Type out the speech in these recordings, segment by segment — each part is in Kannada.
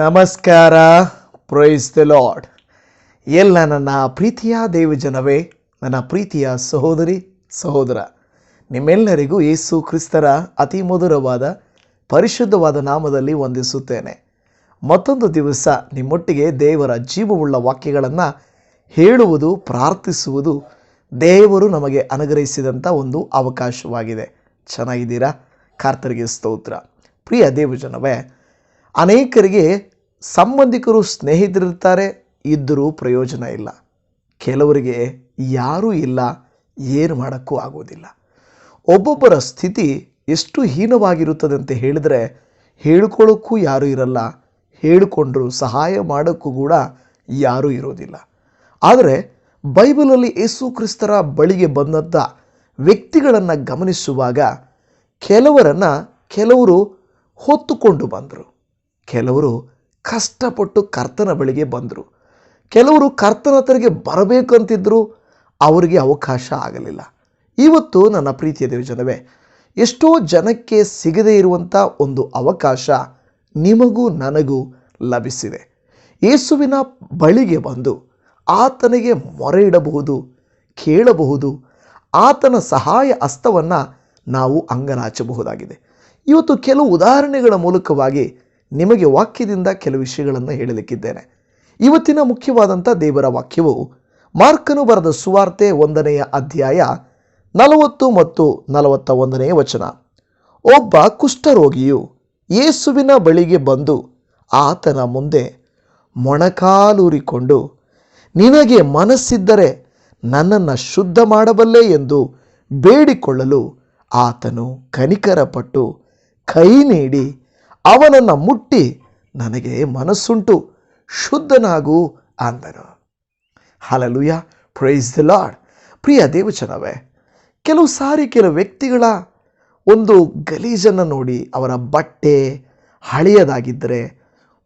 ನಮಸ್ಕಾರ. ಪ್ರೈಸ್ ದ ಲಾರ್ಡ್ ಎಲ್ಲ ನನ್ನ ಪ್ರೀತಿಯ ದೇವಜನವೇ ನನ್ನ ಪ್ರೀತಿಯ ಸಹೋದರಿ, ಸಹೋದರ. ನಿಮ್ಮೆಲ್ಲರಿಗೂ ಯೇಸು ಕ್ರಿಸ್ತರ ಅತಿ ಮಧುರವಾದ, ಪರಿಶುದ್ಧವಾದ ನಾಮದಲ್ಲಿ ವಂದಿಸುತ್ತೇನೆ. ಮತ್ತೊಂದು ದಿವಸ ನಿಮ್ಮೊಟ್ಟಿಗೆ ದೇವರ ಜೀವವುಳ್ಳ ವಾಕ್ಯಗಳನ್ನು ಹೇಳುವುದು, ಪ್ರಾರ್ಥಿಸುವುದು ದೇವರು ನಮಗೆ ಅನುಗ್ರಹಿಸಿದಂಥ ಒಂದು ಅವಕಾಶವಾಗಿದೆ. ಚೆನ್ನಾಗಿದ್ದೀರಾ? ಕಾರ್ತರಿಗೆ ಸ್ತೋತ್ರ. ಪ್ರಿಯ ದೇವಜನವೇ ಅನೇಕರಿಗೆ ಸಂಬಂಧಿಕರು ಸ್ನೇಹಿತರಿರ್ತಾರೆ, ಇದ್ದರೂ ಪ್ರಯೋಜನ ಇಲ್ಲ. ಕೆಲವರಿಗೆ ಯಾರೂ ಇಲ್ಲ, ಏನು ಮಾಡೋಕ್ಕೂ ಆಗೋದಿಲ್ಲ. ಒಬ್ಬೊಬ್ಬರ ಸ್ಥಿತಿ ಎಷ್ಟು ಹೀನವಾಗಿರುತ್ತದೆ ಅಂತ ಹೇಳಿದರೆ, ಹೇಳ್ಕೊಳ್ಳೋಕ್ಕೂ ಯಾರೂ ಇರಲ್ಲ, ಹೇಳಿಕೊಂಡ್ರು ಸಹಾಯ ಮಾಡೋಕ್ಕೂ ಕೂಡ ಯಾರೂ ಇರೋದಿಲ್ಲ. ಆದರೆ, ಬೈಬಲಲ್ಲಿ ಯೇಸು ಕ್ರಿಸ್ತರ ಬಳಿಗೆ ಬಂದಂಥ ವ್ಯಕ್ತಿಗಳನ್ನು ಗಮನಿಸುವಾಗ ಕೆಲವರನ್ನು ಕೆಲವರು ಹೊತ್ತುಕೊಂಡು ಬಂದರು. ಕೆಲವರು ಕಷ್ಟಪಟ್ಟು ಕರ್ತನ ಬಳಿಗೆ ಬಂದರು. ಕೆಲವರು ಕರ್ತನ ಬರಬೇಕು ಅಂತಿದ್ದರೂ ಅವರಿಗೆ ಅವಕಾಶ ಆಗಲಿಲ್ಲ. ಇವತ್ತು ನನ್ನ ಪ್ರೀತಿಯ ದೇವಜನವೇ, ಎಷ್ಟೋ ಜನಕ್ಕೆ ಸಿಗದೇ ಇರುವಂಥ ಒಂದು ಅವಕಾಶ ನಿಮಗೂ ನನಗೂ ಲಭಿಸಿದೆ. ಯೇಸುವಿನ ಬಳಿಗೆ ಬಂದು ಆತನಿಗೆ ಮೊರೆ ಇಡಬಹುದು, ಕೇಳಬಹುದು, ಆತನ ಸಹಾಯ ಹಸ್ತವನ್ನು ನಾವು ಅಂಗನಾಚಬಹುದಾಗಿದೆ. ಇವತ್ತು ಕೆಲವು ಉದಾಹರಣೆಗಳ ಮೂಲಕವಾಗಿ ನಿಮಗೆ ವಾಕ್ಯದಿಂದ ಕೆಲವು ವಿಷಯಗಳನ್ನು ಹೇಳಲಿಕ್ಕಿದ್ದೇನೆ. ಇವತ್ತಿನ ಮುಖ್ಯವಾದಂಥ ದೇವರ ವಾಕ್ಯವು ಮಾರ್ಕನು ಬರೆದ ಸುವಾರ್ತೆ ಒಂದನೆಯ ಅಧ್ಯಾಯ ನಲವತ್ತು ಮತ್ತು ನಲವತ್ತ ಒಂದನೆಯ ವಚನ. ಒಬ್ಬ ಕುಷ್ಠರೋಗಿಯು ಯೇಸುವಿನ ಬಳಿಗೆ ಬಂದು ಆತನ ಮುಂದೆ ಮೊಣಕಾಲೂರಿಕೊಂಡು, ನಿನಗೆ ಮನಸ್ಸಿದ್ದರೆ ನನ್ನನ್ನು ಶುದ್ಧ ಮಾಡಬಲ್ಲೆ ಎಂದು ಬೇಡಿಕೊಳ್ಳಲು ಆತನು ಕನಿಕರಪಟ್ಟು ಕೈ ನೀಡಿ ಅವನನ್ನು ಮುಟ್ಟಿ ನನಗೆ ಮನಸ್ಸುಂಟು. ಶುದ್ಧನಾಗು ಅಂದನು. ಹಲಲುಯ. ಪ್ರೈಸ್ ದ ಲಾಡ್ ಪ್ರಿಯ ದೇವಚನವೇ, ಕೆಲವು ಸಾರಿ ಕೆಲವು ವ್ಯಕ್ತಿಗಳ ಒಂದು ಗಲೀಜನ್ನು ನೋಡಿ ಅವರ ಬಟ್ಟೆ ಹಳೆಯದಾಗಿದ್ದರೆ,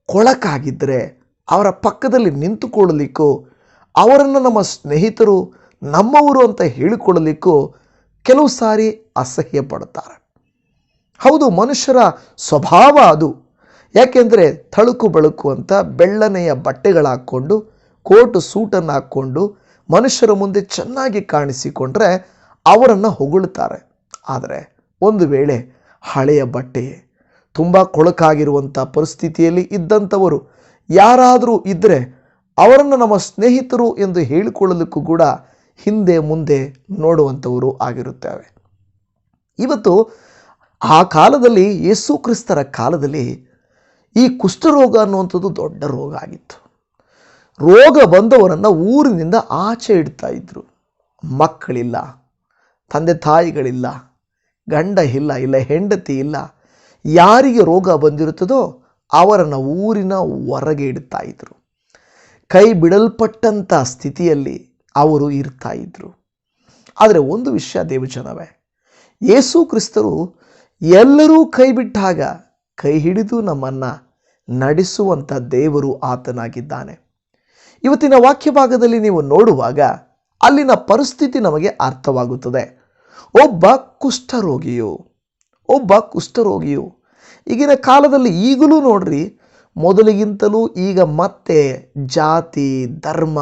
ಕೊಳಕಾಗಿದ್ದರೆ, ಅವರ ಪಕ್ಕದಲ್ಲಿ ನಿಂತುಕೊಳ್ಳಲಿಕ್ಕೂ, ಅವರನ್ನು ನಮ್ಮ ಸ್ನೇಹಿತರು ನಮ್ಮವರು ಅಂತ ಹೇಳಿಕೊಳ್ಳಲಿಕ್ಕೂ ಕೆಲವು ಸಾರಿ ಅಸಹ್ಯ ಪಡುತ್ತಾರೆ ಹೌದು, ಮನುಷ್ಯರ ಸ್ವಭಾವ ಅದು. ಯಾಕೆಂದರೆ ತಳುಕು ಬಳುಕು ಅಂತ ಬೆಳ್ಳನೆಯ ಬಟ್ಟೆಗಳು ಹಾಕ್ಕೊಂಡು ಕೋಟು ಸೂಟನ್ನು ಹಾಕ್ಕೊಂಡು ಮನುಷ್ಯರ ಮುಂದೆ ಚೆನ್ನಾಗಿ ಕಾಣಿಸಿಕೊಂಡ್ರೆ ಅವರನ್ನು ಹೊಗಳುತ್ತಾರೆ ಆದರೆ ಒಂದು ವೇಳೆ ಹಳೆಯ ಬಟ್ಟೆ, ತುಂಬ ಕೊಳಕಾಗಿರುವಂಥ ಪರಿಸ್ಥಿತಿಯಲ್ಲಿ ಇದ್ದಂಥವರು ಯಾರಾದರೂ ಇದ್ದರೆ ಅವರನ್ನು ನಮ್ಮ ಸ್ನೇಹಿತರು ಎಂದು ಹೇಳಿಕೊಳ್ಳಲಿಕ್ಕೂ ಕೂಡ ಹಿಂದೆ ಮುಂದೆ ನೋಡುವಂಥವರು ಆಗಿರುತ್ತವೆ. ಇವತ್ತು ಆ ಕಾಲದಲ್ಲಿ ಯೇಸು ಕ್ರಿಸ್ತರ ಕಾಲದಲ್ಲಿ ಈ ಕುಷ್ಠರೋಗ ಅನ್ನುವಂಥದ್ದು ದೊಡ್ಡ ರೋಗ ಆಗಿತ್ತು. ರೋಗ ಬಂದವರನ್ನು ಊರಿನಿಂದ ಆಚೆ ಇಡ್ತಾ ಇದ್ದರು ಮಕ್ಕಳಿಲ್ಲ, ತಂದೆ ತಾಯಿಗಳಿಲ್ಲ, ಗಂಡ ಇಲ್ಲ ಇಲ್ಲ, ಹೆಂಡತಿ ಇಲ್ಲ. ಯಾರಿಗೆ ರೋಗ ಬಂದಿರುತ್ತದೋ ಅವರನ್ನು ಊರಿನ ಹೊರಗೆ ಇಡ್ತಾ ಇದ್ದರು ಕೈ ಬಿಡಲ್ಪಟ್ಟಂಥ ಸ್ಥಿತಿಯಲ್ಲಿ ಅವರು ಇರ್ತಾ ಇದ್ದರು ಆದರೆ ಒಂದು ವಿಷಯ ದೇವಜನವೇ, ಯೇಸು ಕ್ರಿಸ್ತರು ಎಲ್ಲರೂ ಕೈ ಬಿಟ್ಟಾಗ ಕೈ ಹಿಡಿದು ನಮ್ಮನ್ನು ನಡೆಸುವಂಥ ದೇವರು ಆತನಾಗಿದ್ದಾನೆ. ಇವತ್ತಿನ ವಾಕ್ಯ ಭಾಗದಲ್ಲಿ ನೀವು ನೋಡುವಾಗ ಅಲ್ಲಿನ ಪರಿಸ್ಥಿತಿ ನಮಗೆ ಅರ್ಥವಾಗುತ್ತದೆ. ಒಬ್ಬ ಕುಷ್ಠರೋಗಿಯು ಒಬ್ಬ ಕುಷ್ಠರೋಗಿಯು, ಈಗಿನ ಕಾಲದಲ್ಲಿ ಈಗಲೂ ನೋಡ್ರಿ, ಮೊದಲಿಗಿಂತಲೂ ಈಗ ಮತ್ತೆ ಜಾತಿ, ಧರ್ಮ,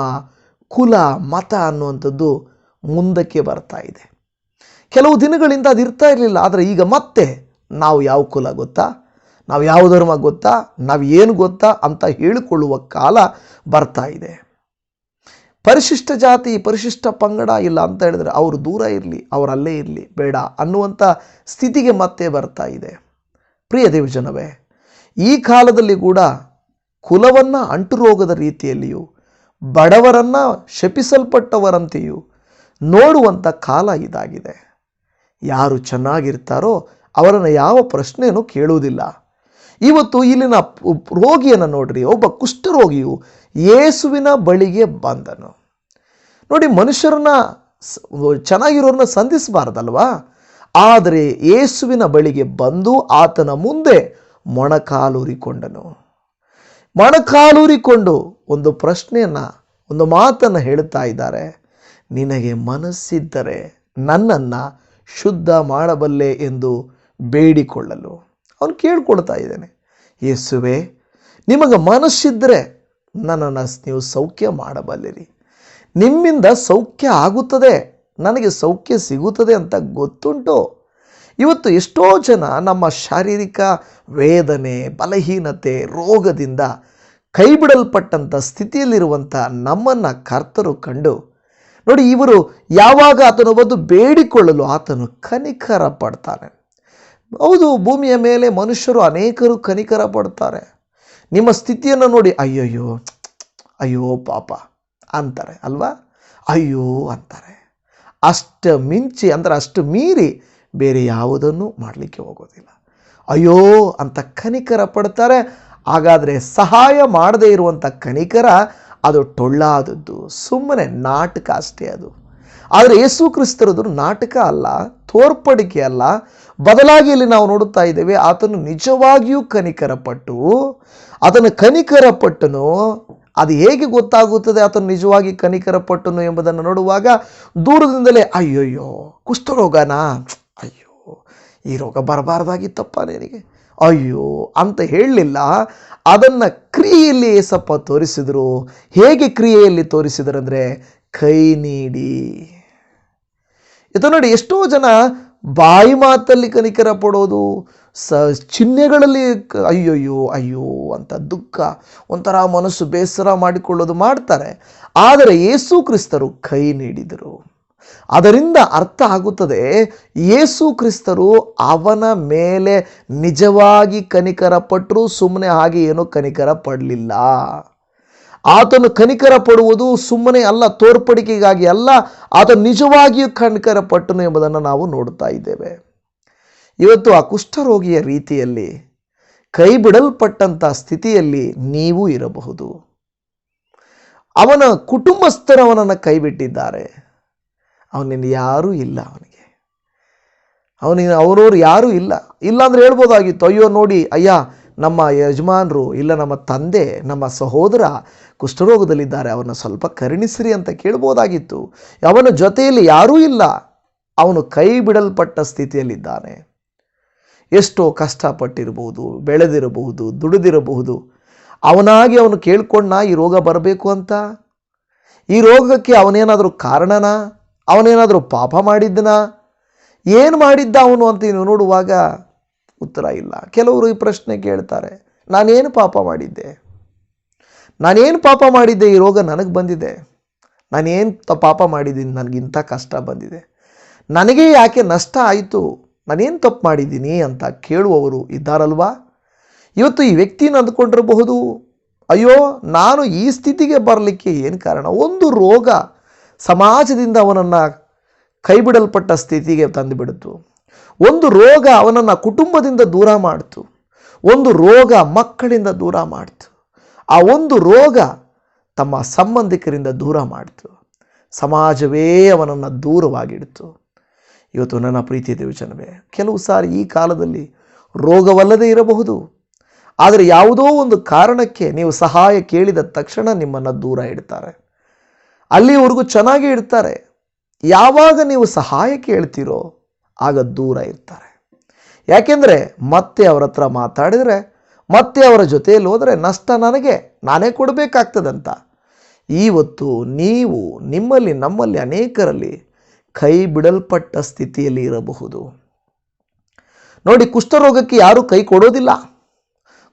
ಕುಲ, ಮತ ಅನ್ನುವಂಥದ್ದು ಮುಂದಕ್ಕೆ ಬರ್ತಾ ಇದೆ. ಕೆಲವು ದಿನಗಳಿಂದ ಅದು ಇರ್ತಾ ಇರಲಿಲ್ಲ. ಆದರೆ ಈಗ ಮತ್ತೆ ನಾವು ಯಾವ ಕುಲ ಗೊತ್ತಾ? ನಾವು ಯಾವ ಧರ್ಮ ಗೊತ್ತಾ? ನಾವು ಏನು ಗೊತ್ತಾ ಅಂತ ಹೇಳಿಕೊಳ್ಳುವ ಕಾಲ ಬರ್ತಾ ಇದೆ. ಪರಿಶಿಷ್ಟ ಜಾತಿ, ಪರಿಶಿಷ್ಟ ಪಂಗಡ ಇಲ್ಲ ಅಂತ ಹೇಳಿದ್ರೆ ಅವರು ದೂರ ಇರಲಿ ಅವರಲ್ಲೇ ಇರಲಿ, ಬೇಡ ಅನ್ನುವಂಥ ಸ್ಥಿತಿಗೆ ಮತ್ತೆ ಬರ್ತಾ ಇದೆ. ಪ್ರಿಯ ದೇವಜನವೇ, ಈ ಕಾಲದಲ್ಲಿ ಕೂಡ ಕುಲವನ್ನು ಅಂಟುರೋಗದ ರೀತಿಯಲ್ಲಿಯೂ, ಬಡವರನ್ನು ಶಪಿಸಲ್ಪಟ್ಟವರಂತೆಯೂ ನೋಡುವಂಥ ಕಾಲ ಇದಾಗಿದೆ. ಯಾರು ಚೆನ್ನಾಗಿರ್ತಾರೋ ಅವರನ್ನು ಯಾವ ಪ್ರಶ್ನೆಯೂ ಕೇಳುವುದಿಲ್ಲ. ಇವತ್ತು ಇಲ್ಲಿನ ರೋಗಿಯನ್ನು ನೋಡ್ರಿ, ಒಬ್ಬ ಕುಷ್ಠರೋಗಿಯು ಯೇಸುವಿನ ಬಳಿಗೆ ಬಂದನು. ನೋಡಿ, ಮನುಷ್ಯರನ್ನ ಚೆನ್ನಾಗಿರೋರನ್ನ ಸಂಧಿಸಬಾರ್ದಲ್ವಾ? ಆದರೆ ಯೇಸುವಿನ ಬಳಿಗೆ ಬಂದು ಆತನ ಮುಂದೆ ಮೊಣಕಾಲೂರಿಕೊಂಡನು. ಮೊಣಕಾಲೂರಿಕೊಂಡು ಒಂದು ಪ್ರಶ್ನೆಯನ್ನು, ಒಂದು ಮಾತನ್ನು ಹೇಳುತ್ತಾ ಇದ್ದಾರೆ. ನಿನಗೆ ಮನಸ್ಸಿದ್ದರೆ ನನ್ನನ್ನು ಶುದ್ಧ ಮಾಡಬಲ್ಲೆ ಎಂದು ಬೇಡಿಕೊಳ್ಳಲು. ಅವನು ಕೇಳ್ಕೊಳ್ತಾ ಇದ್ದಾನೆ, ಯೇಸುವೆ, ನಿಮಗೆ ಮನಸ್ಸಿದ್ದರೆ ನನ್ನನ್ನು ನೀವು ಸೌಖ್ಯ ಮಾಡಬಲ್ಲಿರಿ. ನಿಮ್ಮಿಂದ ಸೌಖ್ಯ ಆಗುತ್ತದೆ, ನನಗೆ ಸೌಖ್ಯ ಸಿಗುತ್ತದೆ ಅಂತ ಗೊತ್ತುಂಟು. ಇವತ್ತು ಎಷ್ಟೋ ಜನ ನಮ್ಮ ಶಾರೀರಿಕ ವೇದನೆ, ಬಲಹೀನತೆ, ರೋಗದಿಂದ ಕೈಬಿಡಲ್ಪಟ್ಟಂಥ ಸ್ಥಿತಿಯಲ್ಲಿರುವಂಥ ನಮ್ಮನ್ನು ಕರ್ತರು ಕಂಡು ನೋಡಿ, ಇವರು ಯಾವಾಗ ಆತನ ಬಂದು ಬೇಡಿಕೊಳ್ಳಲು ಆತನು ಕನಿಕರ ಪಡ್ತಾನೆ. ಹೌದು, ಭೂಮಿಯ ಮೇಲೆ ಮನುಷ್ಯರು ಅನೇಕರು ಕನಿಕರ ಪಡ್ತಾರೆ. ನಿಮ್ಮ ಸ್ಥಿತಿಯನ್ನು ನೋಡಿ, ಅಯ್ಯಯ್ಯೋ, ಅಯ್ಯೋ ಪಾಪ, ಅಂತಾರೆ, ಅಲ್ವಾ? ಅಯ್ಯೋ, ಅಂತಾರೆ. ಅಷ್ಟು ಮಿಂಚಿ, ಅಂದರೆ ಅಷ್ಟು ಮೀರಿ ಬೇರೆ ಯಾವುದನ್ನು ಮಾಡಲಿಕ್ಕೆ ಹೋಗೋದಿಲ್ಲ. ಅಯ್ಯೋ, ಅಂತ ಕನಿಕರ ಪಡ್ತಾರೆ. ಹಾಗಾದರೆ ಸಹಾಯ ಮಾಡದೇ ಇರುವಂಥ ಕನಿಕರ ಅದು ಟೊಳ್ಳಾದದ್ದು, ಸುಮ್ಮನೆ ನಾಟಕ ಅಷ್ಟೇ ಅದು. ಆದರೆ ಯೇಸು ಕ್ರಿಸ್ತರದು ನಾಟಕ ಅಲ್ಲ, ತೋರ್ಪಡಿಕೆ ಅಲ್ಲ. ಬದಲಾಗಿ ಇಲ್ಲಿ ನಾವು ನೋಡುತ್ತಾ ಇದ್ದೇವೆ, ಆತನು ನಿಜವಾಗಿಯೂ ಕನಿಕರಪಟ್ಟು ಅದನ್ನು ಕನಿಕರಪಟ್ಟನು, ಅದು ಹೇಗೆ ಗೊತ್ತಾಗುತ್ತದೆ ಆತನು ನಿಜವಾಗಿ ಕನಿಕರಪಟ್ಟನು ಎಂಬುದನ್ನು ನೋಡುವಾಗ ದೂರದಿಂದಲೇ, ಅಯ್ಯಯ್ಯೋ, ಕುಷ್ಠರೋಗನಾ? ಅಯ್ಯೋ, ಈ ರೋಗ ಬರಬಾರ್ದಾಗಿತ್ತಪ್ಪ ನಿನಗೆ. ಅಯ್ಯೋ ಅಂತ ಹೇಳಲಿಲ್ಲ. ಅದನ್ನು ಕ್ರಿಯೆಯಲ್ಲಿ ಏಸಪ್ಪ ತೋರಿಸಿದರು. ಹೇಗೆ ಕ್ರಿಯೆಯಲ್ಲಿ ತೋರಿಸಿದರಂದರೆ ಕೈ ನೀಡಿ. ಇದು ನೋಡಿ ಎಷ್ಟೋ ಜನ ಬಾಯಿ ಮಾತಲ್ಲಿ ಕನಿಕರ ಪಡೋದು, ಸ ಚಿಹ್ನೆಗಳಲ್ಲಿ ಅಯ್ಯಯ್ಯೋ, ಅಯ್ಯೋ ಅಂತ ದುಃಖ, ಒಂಥರ ಮನಸ್ಸು ಬೇಸರ ಮಾಡಿಕೊಳ್ಳೋದು ಮಾಡ್ತಾರೆ. ಆದರೆ ಯೇಸು ಕ್ರಿಸ್ತರು ಕೈ ನೀಡಿದರು. ಅದರಿಂದ ಅರ್ಥ ಆಗುತ್ತದೆ ಯೇಸು ಕ್ರಿಸ್ತರು ಅವನ ಮೇಲೆ ನಿಜವಾಗಿ ಕನಿಕರ ಪಟ್ಟರು ಸುಮ್ಮನೆ ಹಾಗೆ ಏನೂ ಕನಿಕರ ಪಡಲಿಲ್ಲ ಆತನು ಕನಿಕರ ಪಡುವುದು ಸುಮ್ಮನೆ ಅಲ್ಲ, ತೋರ್ಪಡಿಕೆಗಾಗಿ ಅಲ್ಲ, ಆತ ನಿಜವಾಗಿಯೂ ಕನಿಕರ ಪಟ್ಟನು ಎಂಬುದನ್ನು ನಾವು ನೋಡ್ತಾ ಇದ್ದೇವೆ. ಇವತ್ತು ಆ ಕುಷ್ಠರೋಗಿಯ ರೀತಿಯಲ್ಲಿ ಕೈ ಬಿಡಲ್ಪಟ್ಟಂಥ ಸ್ಥಿತಿಯಲ್ಲಿ ನೀವು ಇರಬಹುದು. ಅವನ ಕುಟುಂಬಸ್ಥರು ಅವನನ್ನು ಕೈ ಬಿಟ್ಟಿದ್ದಾರೆ ಅವನಿಂದ ಯಾರೂ ಇಲ್ಲ ಅವನಿಗೆ. ಅವನಿಗೆ ಅವರವ್ರು ಯಾರೂ ಇಲ್ಲ. ಇಲ್ಲ ಇಲ್ಲಾಂದ್ರೆ ಹೇಳ್ಬೋದಾಗಿತ್ತು, ಅಯ್ಯೋ ನೋಡಿ, ಅಯ್ಯ, ನಮ್ಮ ಯಜಮಾನರು ಇಲ್ಲ, ನಮ್ಮ ತಂದೆ, ನಮ್ಮ ಸಹೋದರ ಕುಷ್ಠರೋಗದಲ್ಲಿದ್ದಾರೆ ಅವನ್ನ ಸ್ವಲ್ಪ ಕರುಣಿಸಿರಿ ಅಂತ ಕೇಳ್ಬೋದಾಗಿತ್ತು. ಅವನ ಜೊತೆಯಲ್ಲಿ ಯಾರೂ ಇಲ್ಲ. ಅವನು ಕೈ ಬಿಡಲ್ಪಟ್ಟ ಸ್ಥಿತಿಯಲ್ಲಿದ್ದಾನೆ. ಎಷ್ಟೋ ಕಷ್ಟಪಟ್ಟಿರಬಹುದು ಬೆಳೆದಿರಬಹುದು, ದುಡಿದಿರಬಹುದು. ಅವನಾಗಿ ಅವನು ಕೇಳ್ಕೊಂಡ ಈ ರೋಗ ಬರಬೇಕು ಅಂತ? ಈ ರೋಗಕ್ಕೆ ಅವನೇನಾದರೂ ಕಾರಣನಾ? ಅವನೇನಾದರೂ ಪಾಪ ಮಾಡಿದ್ದನಾ? ಏನು ಮಾಡಿದ್ದ ಅವನು ಅಂತ ನೀವು ನೋಡುವಾಗ ಉತ್ತರ ಇಲ್ಲ. ಕೆಲವರು ಈ ಪ್ರಶ್ನೆ ಕೇಳ್ತಾರೆ, ನಾನೇನು ಪಾಪ ಮಾಡಿದ್ದೆ? ನಾನೇನು ಪಾಪ ಮಾಡಿದ್ದೆ? ಈ ರೋಗ ನನಗೆ ಬಂದಿದೆ. ನಾನೇನು ಪಾಪ ಮಾಡಿದ್ದೀನಿ? ನನಗಿಂಥ ಕಷ್ಟ ಬಂದಿದೆ. ನನಗೆ ಯಾಕೆ ನಷ್ಟ ಆಯಿತು? ನಾನೇನು ತಪ್ಪು ಮಾಡಿದ್ದೀನಿ ಅಂತ ಕೇಳುವವರು ಇದ್ದಾರಲ್ವಾ? ಇವತ್ತು ಈ ವ್ಯಕ್ತಿನ ಅಂದ್ಕೊಂಡಿರಬಹುದು ಅಯ್ಯೋ, ನಾನು ಈ ಸ್ಥಿತಿಗೆ ಬರಲಿಕ್ಕೆ ಏನು ಕಾರಣ? ಒಂದು ರೋಗ ಸಮಾಜದಿಂದ ಅವನನ್ನು ಕೈಬಿಡಲ್ಪಟ್ಟ ಸ್ಥಿತಿಗೆ ತಂದುಬಿಡ್ತು. ಒಂದು ರೋಗ ಅವನನ್ನು ಕುಟುಂಬದಿಂದ ದೂರ ಮಾಡ್ತು. ಒಂದು ರೋಗ ಮಕ್ಕಳಿಂದ ದೂರ ಮಾಡ್ತು. ಆ ಒಂದು ರೋಗ ತಮ್ಮ ಸಂಬಂಧಿಕರಿಂದ ದೂರ ಮಾಡ್ತು. ಸಮಾಜವೇ ಅವನನ್ನು ದೂರವಾಗಿಡ್ತು. ಇವತ್ತು ನನ್ನ ಪ್ರೀತಿ ದೇವಜನವೇ, ಕೆಲವು ಸಾರಿ ಈ ಕಾಲದಲ್ಲಿ ರೋಗವಲ್ಲದೆ ಇರಬಹುದು. ಆದರೆ ಯಾವುದೋ ಒಂದು ಕಾರಣಕ್ಕೆ ನೀವು ಸಹಾಯ ಕೇಳಿದ ತಕ್ಷಣ ನಿಮ್ಮನ್ನು ದೂರ ಇಡ್ತಾರೆ. ಅಲ್ಲಿವರೆಗೂ ಚೆನ್ನಾಗಿ ಇಡ್ತಾರೆ ಯಾವಾಗ ನೀವು ಸಹಾಯ ಕೇಳ್ತೀರೋ ಆಗ ದೂರ ಇರ್ತಾರೆ. ಯಾಕೆಂದರೆ ಮತ್ತೆ ಅವರ ಹತ್ರ ಮಾತಾಡಿದರೆ, ಮತ್ತೆ ಅವರ ಜೊತೆಯಲ್ಲಿ ಹೋದರೆ ನಷ್ಟ ನನಗೆ, ನಾನೇ ಕೊಡಬೇಕಾಗ್ತದಂತ. ಇವತ್ತು ನೀವು ನಿಮ್ಮಲ್ಲಿ, ನಮ್ಮಲ್ಲಿ ಅನೇಕರಲ್ಲಿ ಕೈ ಬಿಡಲ್ಪಟ್ಟ ಸ್ಥಿತಿಯಲ್ಲಿ ಇರಬಹುದು. ನೋಡಿ ಕುಷ್ಠರೋಗಕ್ಕೆ ಯಾರೂ ಕೈ ಕೊಡೋದಿಲ್ಲ.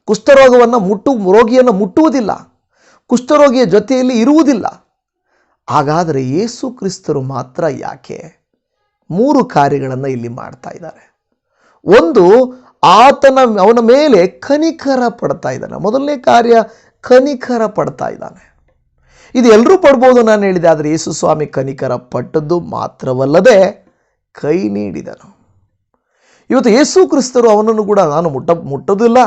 ಕುಷ್ಠರೋಗವನ್ನು ಮುಟ್ಟು, ರೋಗಿಯನ್ನು ಮುಟ್ಟುವುದಿಲ್ಲ. ಕುಷ್ಠರೋಗಿಯ ಜೊತೆಯಲ್ಲಿ ಇರುವುದಿಲ್ಲ. ಹಾಗಾದರೆ ಯೇಸು ಕ್ರಿಸ್ತರು ಮಾತ್ರ ಯಾಕೆ? ಮೂರು ಕಾರ್ಯಗಳನ್ನು ಇಲ್ಲಿ ಮಾಡ್ತಾ ಇದ್ದಾರೆ. ಒಂದು, ಆತನ, ಅವನ ಮೇಲೆ ಕನಿಕರ ಪಡ್ತಾ ಇದ್ದಾನೆ. ಮೊದಲನೇ ಕಾರ್ಯ, ಕನಿಕರ ಪಡ್ತಾ ಇದ್ದಾನೆ. ಇದು ಎಲ್ಲರೂ ಪಡ್ಬೋದು ನಾನು ಹೇಳಿದೆ, ಆದರೆ ಯೇಸು ಸ್ವಾಮಿ ಕನಿಕರ ಪಟ್ಟದ್ದು ಮಾತ್ರವಲ್ಲದೆ ಕೈ ನೀಡಿದನು. ಇವತ್ತು ಯೇಸು ಕ್ರಿಸ್ತರು ಅವನನ್ನು ಕೂಡ ನಾನು ಮುಟ್ಟ ಮುಟ್ಟೋದಿಲ್ಲ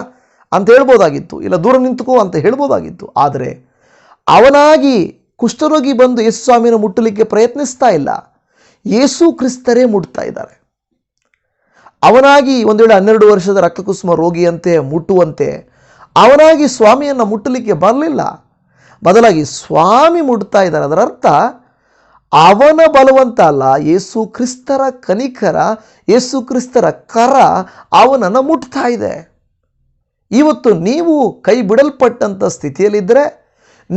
ಅಂತ ಹೇಳ್ಬೋದಾಗಿತ್ತು. ಇಲ್ಲ, ದೂರ ನಿಂತುಕೋ ಅಂತ ಹೇಳ್ಬೋದಾಗಿತ್ತು. ಆದರೆ ಅವನಾಗಿ ಕುಷ್ಠರೋಗಿ ಬಂದು ಯೇಸು ಸ್ವಾಮಿನ ಮುಟ್ಟಲಿಕ್ಕೆ ಪ್ರಯತ್ನಿಸ್ತಾ ಇಲ್ಲ. ಯೇಸು ಕ್ರಿಸ್ತರೇ ಮುಟ್ತಾ ಇದ್ದಾರೆ. ಅವನಾಗಿ ಒಂದು ವೇಳೆ ಹನ್ನೆರಡು ವರ್ಷದ ರಕ್ತಕುಸುಮ ರೋಗಿಯಂತೆ ಮುಟ್ಟುವಂತೆ ಅವನಾಗಿ ಸ್ವಾಮಿಯನ್ನು ಮುಟ್ಟಲಿಕ್ಕೆ ಬರಲಿಲ್ಲ. ಬದಲಾಗಿ ಸ್ವಾಮಿ ಮುಟ್ತಾ ಇದ್ದಾರೆ. ಅದರ ಅರ್ಥ ಅವನ ಬಲವಂತ ಅಲ್ಲ, ಯೇಸು ಕ್ರಿಸ್ತರ ಕನಿಕರ, ಯೇಸು ಕ್ರಿಸ್ತರ ಕರ ಅವನನ್ನು ಮುಟ್ತಾ ಇದೆ. ಇವತ್ತು ನೀವು ಕೈ ಬಿಡಲ್ಪಟ್ಟಂಥ ಸ್ಥಿತಿಯಲ್ಲಿದ್ದರೆ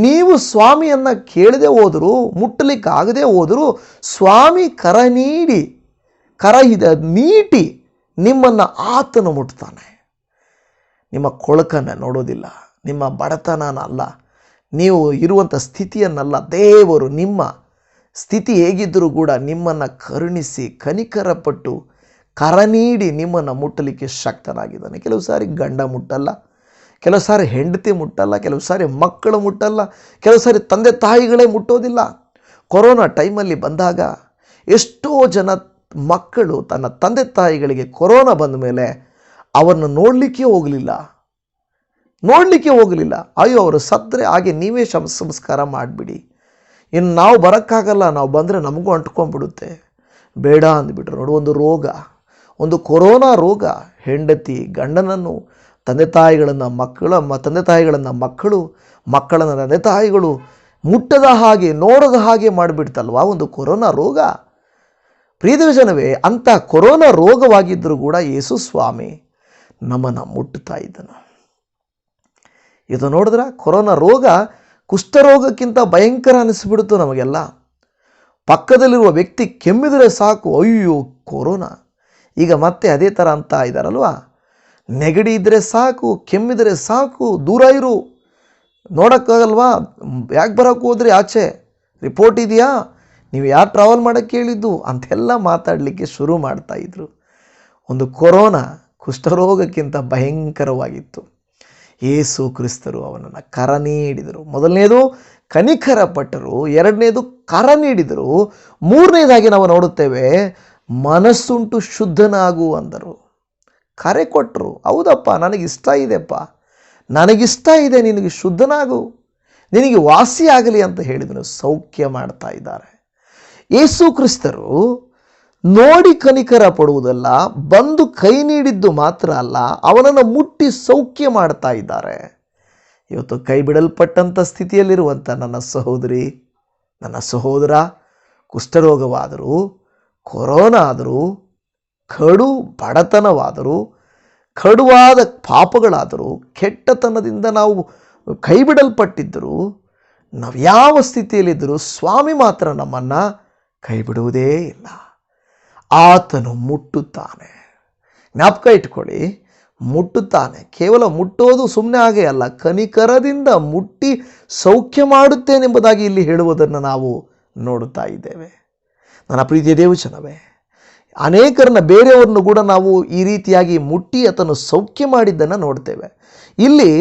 ನೀವು ಸ್ವಾಮಿಯನ್ನು ಕೇಳದೆ ಹೋದರೂ, ಮುಟ್ಟಲಿಕ್ಕಾಗದೆ ಹೋದರೂ, ಸ್ವಾಮಿ ಕರ ನೀಡಿ, ಕರ ಇದ ನೀಟಿ ನಿಮ್ಮನ್ನು ಆತನು ಮುಟ್ತಾನೆ. ನಿಮ್ಮ ಕೊಳಕನ್ನು ನೋಡೋದಿಲ್ಲ, ನಿಮ್ಮ ಬಡತನನ ಅಲ್ಲ ನೀವು ಇರುವಂಥ ಸ್ಥಿತಿಯನ್ನಲ್ಲ, ದೇವರು ನಿಮ್ಮ ಸ್ಥಿತಿ ಹೇಗಿದ್ದರೂ ಕೂಡ ನಿಮ್ಮನ್ನು ಕರುಣಿಸಿ, ಕನಿಕರಪಟ್ಟು ಕರ ನೀಡಿ ನಿಮ್ಮನ್ನು ಮುಟ್ಟಲಿಕ್ಕೆ ಶಕ್ತನಾಗಿದ್ದಾನೆ. ಕೆಲವು ಸಾರಿ ಗಂಡ ಮುಟ್ಟಲ್ಲ ಕೆಲವು ಸಾರಿ ಹೆಂಡತಿ ಮುಟ್ಟಲ್ಲ, ಕೆಲವು ಸಾರಿ ಮಕ್ಕಳು ಮುಟ್ಟಲ್ಲ, ಕೆಲವು ಸಾರಿ ತಂದೆ ತಾಯಿಗಳೇ ಮುಟ್ಟೋದಿಲ್ಲ. ಕೊರೋನಾ ಟೈಮಲ್ಲಿ ಬಂದಾಗ ಎಷ್ಟೋ ಜನ ಮಕ್ಕಳು ತನ್ನ ತಂದೆ ತಾಯಿಗಳಿಗೆ ಕೊರೋನಾ ಬಂದ ಮೇಲೆ ಅವರನ್ನು ನೋಡಲಿಕ್ಕೆ ಹೋಗಲಿಲ್ಲ. ನೋಡಲಿಕ್ಕೆ ಹೋಗಲಿಲ್ಲ. ಅಯ್ಯೋ, ಅವರು ಸತ್ತರೆ, ಹಾಗೆ ನೀವೇ ಸಂಸ್ಕಾರ ಮಾಡಿಬಿಡಿ. ಇನ್ನು ನಾವು ಬರೋಕ್ಕಾಗಲ್ಲ, ನಾವು ಬಂದರೆ ನಮಗೂ ಅಂಟ್ಕೊಂಡ್ಬಿಡುತ್ತೆ. ಬೇಡ ಅಂದ್ಬಿಟ್ರು ನೋಡು, ಒಂದು ರೋಗ, ಒಂದು ಕೊರೋನಾ ರೋಗ. ಹೆಂಡತಿ ಗಂಡನನ್ನು ತಂದೆ ತಾಯಿಗಳನ್ನು ಮಕ್ಕಳ ಮ, ತಂದೆ ತಾಯಿಗಳನ್ನು ಮಕ್ಕಳು, ಮಕ್ಕಳನ್ನು ತಂದೆ ತಾಯಿಗಳು ಮುಟ್ಟದ ಹಾಗೆ, ನೋಡದ ಹಾಗೆ ಮಾಡಿಬಿಡ್ತಲ್ವ? ಒಂದು ಕೊರೋನಾ ರೋಗ. ಪ್ರೀತಿ ಜನವೇ ಅಂಥ ಕೊರೋನಾ ರೋಗವಾಗಿದ್ದರೂ ಕೂಡ ಯೇಸು ಸ್ವಾಮಿ ನಮ್ಮನ್ನು ಮುಟ್ಟುತ್ತಾ ಇದ್ದನು. ಇದು ನೋಡಿದ್ರೆ, ಕೊರೋನಾ ರೋಗ ಕುಷ್ಠರೋಗಕ್ಕಿಂತ ಭಯಂಕರ ಅನಿಸ್ಬಿಡ್ತು ನಮಗೆಲ್ಲ. ಪಕ್ಕದಲ್ಲಿರುವ ವ್ಯಕ್ತಿ ಕೆಮ್ಮಿದರೆ ಸಾಕು, ಅಯ್ಯೋ, ಕೊರೋನಾ. ಈಗ ಮತ್ತೆ ಅದೇ ಥರ ಅಂತ ಇದ್ದಾರಲ್ವಾ ನೆಗಡಿ ಇದ್ದರೆ ಸಾಕು ಕೆಮ್ಮಿದರೆ ಸಾಕು, ದೂರ ಇರು. ನೋಡೋಕ್ಕಾಗಲ್ವಾ? ಯಾಕೆ ಬರೋಕ್ಕೆ ಹೋದ್ರಿ ಆಚೆ? ರಿಪೋರ್ಟ್ ಇದೆಯಾ? ನೀವು ಯಾರು ಟ್ರಾವೆಲ್ ಮಾಡೋಕ್ಕೆ ಹೇಳಿದ್ದು? ಅಂತೆಲ್ಲ ಮಾತಾಡಲಿಕ್ಕೆ ಶುರು ಮಾಡ್ತಾಯಿದ್ರು ಒಂದು ಕೊರೋನಾ, ಕುಷ್ಠರೋಗಕ್ಕಿಂತ ಭಯಂಕರವಾಗಿತ್ತು. ಏಸು ಕ್ರಿಸ್ತರು ಅವನನ್ನು ಕರ ನೀಡಿದರು. ಮೊದಲನೇದು ಕನಿಕರ ಪಟ್ಟರು ಎರಡನೇದು, ಕರ ನೀಡಿದರು. ಮೂರನೇದಾಗಿ ನಾವು ನೋಡುತ್ತೇವೆ, ಮನಸ್ಸುಂಟು ಶುದ್ಧನಾಗು ಅಂದರು. ಕರೆ ಕೊಟ್ಟರು ಹೌದಪ್ಪ, ನನಗಿಷ್ಟ ಇದೆಪ್ಪ. ನನಗಿಷ್ಟ ಇದೆ, ನಿನಗೆ ಶುದ್ಧನಾಗು. ನಿನಗೆ ವಾಸಿ ಆಗಲಿ ಅಂತ ಹೇಳಿದನು, ಸೌಖ್ಯ ಮಾಡ್ತಾ ಇದ್ದಾರೆ. ಯೇಸು ಕ್ರಿಸ್ತರು ನೋಡಿ ಕನಿಕರ ಪಡುವುದಲ್ಲ, ಬಂದು ಕೈ ನೀಡಿದ್ದು ಮಾತ್ರ ಅಲ್ಲ, ಅವನನ್ನು ಮುಟ್ಟಿ ಸೌಖ್ಯ ಮಾಡ್ತಾ ಇದ್ದಾರೆ. ಇವತ್ತು ಕೈ ಬಿಡಲ್ಪಟ್ಟಂಥ ಸ್ಥಿತಿಯಲ್ಲಿರುವಂಥ ನನ್ನ ಸಹೋದರಿ, ನನ್ನ ಸಹೋದರ, ಕುಷ್ಠರೋಗವಾದರೂ, ಕೊರೋನಾ ಆದರೂ ಕಡು ಬಡತನವಾದರೂ, ಕಡುವಾದ ಪಾಪಗಳಾದರೂ, ಕೆಟ್ಟತನದಿಂದ ನಾವು ಕೈಬಿಡಲ್ಪಟ್ಟಿದ್ದರೂ ನಾವು ಯಾವ ಸ್ಥಿತಿಯಲ್ಲಿದ್ದರೂ ಸ್ವಾಮಿ ಮಾತ್ರ ನಮ್ಮನ್ನು ಕೈಬಿಡುವುದೇ ಇಲ್ಲ. ಆತನು ಮುಟ್ಟುತ್ತಾನೆ. ಜ್ಞಾಪಕ ಇಟ್ಕೊಳ್ಳಿ, ಮುಟ್ಟುತ್ತಾನೆ. ಕೇವಲ ಮುಟ್ಟೋದು ಸುಮ್ಮನೆ ಹಾಗೆ ಅಲ್ಲ, ಕನಿಕರದಿಂದ ಮುಟ್ಟಿ ಸೌಖ್ಯ ಮಾಡುತ್ತೇನೆಂಬುದಾಗಿ ಇಲ್ಲಿ ಹೇಳುವುದನ್ನು ನಾವು ನೋಡುತ್ತಾ ಇದ್ದೇವೆ. ನನ್ನ ಪ್ರೀತಿಯ ದೇವಚನವೇ ಅನೇಕರನ್ನ ಬೇರೆಯವ್ರನ್ನು ಕೂಡ ನಾವು ಈ ರೀತಿಯಾಗಿ ಮುಟ್ಟಿ ಆತನು ಸೌಖ್ಯ ಮಾಡಿದ್ದನ್ನು ನೋಡ್ತೇವೆ. ಇಲ್ಲಿ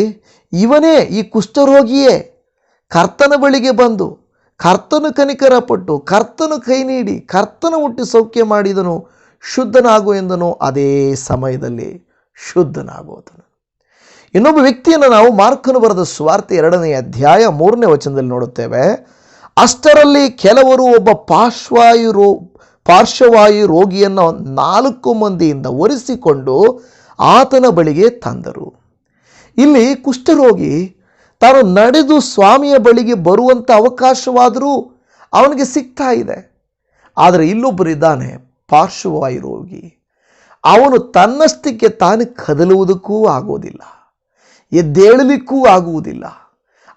ಇವನೇ ಈ ಕುಷ್ಠರೋಗಿಯೇ ಕರ್ತನ ಬಳಿಗೆ ಬಂದು ಕರ್ತನು ಕನಿಕರ ಪಟ್ಟು ಕರ್ತನು ಕೈ ನೀಡಿ ಕರ್ತನ ಹುಟ್ಟಿ ಸೌಖ್ಯ ಮಾಡಿದನು, ಶುದ್ಧನಾಗು ಎಂದನು, ಅದೇ ಸಮಯದಲ್ಲಿ ಶುದ್ಧನಾಗುವುದನು ಇನ್ನೊಬ್ಬ ವ್ಯಕ್ತಿಯನ್ನು ನಾವು ಮಾರ್ಕನು ಬರೆದ ಸ್ವಾರ್ಥ ಎರಡನೇ ಅಧ್ಯಾಯ ಮೂರನೇ ವಚನದಲ್ಲಿ ನೋಡುತ್ತೇವೆ. ಅಷ್ಟರಲ್ಲಿ ಕೆಲವರು ಒಬ್ಬ ಪಾರ್ಶ್ವಾಯು ಪಾರ್ಶ್ವವಾಯು ರೋಗಿಯನ್ನು ನಾಲ್ಕು ಮಂದಿಯಿಂದ ಒರೆಸಿಕೊಂಡು ಆತನ ಬಳಿಗೆ ತಂದರು. ಇಲ್ಲಿ ಕುಷ್ಠರೋಗಿ ತಾನು ನಡೆದು ಸ್ವಾಮಿಯ ಬಳಿಗೆ ಬರುವಂಥ ಅವಕಾಶವಾದರೂ ಅವನಿಗೆ ಸಿಗ್ತಾ ಇದೆ. ಆದರೆ ಇಲ್ಲೊಬ್ಬರಿದ್ದಾನೆ ಪಾರ್ಶ್ವವಾಯು ರೋಗಿ. ಅವನು ತನ್ನಷ್ಟಕ್ಕೆ ತಾನು ಕದಲುವುದಕ್ಕೂ ಆಗೋದಿಲ್ಲ ಎದ್ದೇಳಲಿಕ್ಕೂ ಆಗುವುದಿಲ್ಲ.